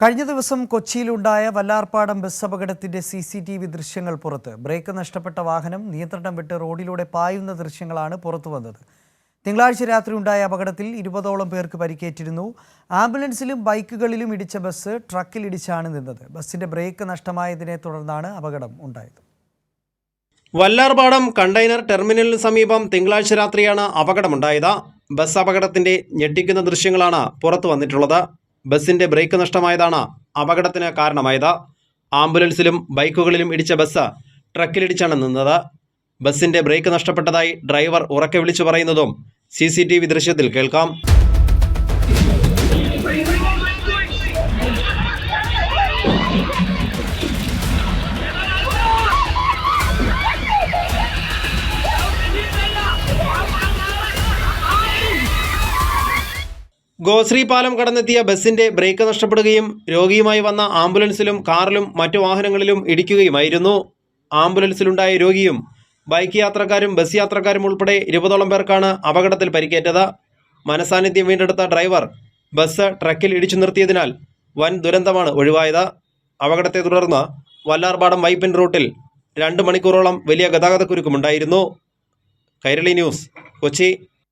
കഴിഞ്ഞ ദിവസം കൊച്ചിയിലുണ്ടായ വല്ലാർപ്പാടം ബസ് അപകടത്തിന്റെ സി സി ടി വി ദൃശ്യങ്ങൾ പുറത്ത്. ബ്രേക്ക് നഷ്ടപ്പെട്ട വാഹനം നിയന്ത്രണം വിട്ട് റോഡിലൂടെ പായുന്ന ദൃശ്യങ്ങളാണ് പുറത്തു വന്നത്. തിങ്കളാഴ്ച രാത്രി ഉണ്ടായ അപകടത്തിൽ ഇരുപതോളം പേർക്ക് പരിക്കേറ്റിരുന്നു. ആംബുലൻസിലും ബൈക്കുകളിലും ഇടിച്ച ബസ് ട്രക്കിലിടിച്ചാണ് നിന്നത്. ബസിന്റെ ബ്രേക്ക് നഷ്ടമായതിനെ തുടർന്നാണ് അപകടം ഉണ്ടായത്. വല്ലാർപാടം കണ്ടെയ്നർ ടെർമിനലിന് സമീപം തിങ്കളാഴ്ച രാത്രിയാണ് അപകടമുണ്ടായത്. ബസ് അപകടത്തിന്റെ ഞെട്ടിക്കുന്ന ദൃശ്യങ്ങളാണ് പുറത്തു വന്നിട്ടുള്ളത്. ബസിന്റെ ബ്രേക്ക് നഷ്ടമായതാണ് അപകടത്തിന് കാരണമായത്. ആംബുലൻസിലും ബൈക്കുകളിലും ഇടിച്ച ബസ് ട്രക്കിലിടിച്ചാണ് നിന്നത്. ബസിന്റെ ബ്രേക്ക് നഷ്ടപ്പെട്ടതായി ഡ്രൈവർ ഉറക്കെ വിളിച്ചു പറയുന്നതും സി സി ടി വി ദൃശ്യത്തിൽ കേൾക്കാം. ഗോശ്രീ പാലം കടന്നെത്തിയ ബസിന്റെ ബ്രേക്ക് നഷ്ടപ്പെടുകയും രോഗിയുമായി വന്ന ആംബുലൻസിലും കാറിലും മറ്റു വാഹനങ്ങളിലും ഇടിക്കുകയുമായിരുന്നു. ആംബുലൻസിലുണ്ടായ രോഗിയും ബൈക്ക് യാത്രക്കാരും ബസ് യാത്രക്കാരും ഉൾപ്പെടെ ഇരുപതോളം പേർക്കാണ് അപകടത്തിൽ പരിക്കേറ്റത്. മനസാന്നിധ്യം വീണ്ടെടുത്ത ഡ്രൈവർ ബസ് ട്രക്കിൽ ഇടിച്ചു നിർത്തിയതിനാൽ വൻ ദുരന്തമാണ് ഒഴിവായത്. അപകടത്തെ തുടർന്ന് വല്ലാർപാടം വൈപ്പിൻ റൂട്ടിൽ രണ്ട് മണിക്കൂറോളം വലിയ ഗതാഗതക്കുരുക്കുമുണ്ടായിരുന്നു. കൈരളി ന്യൂസ് കൊച്ചി.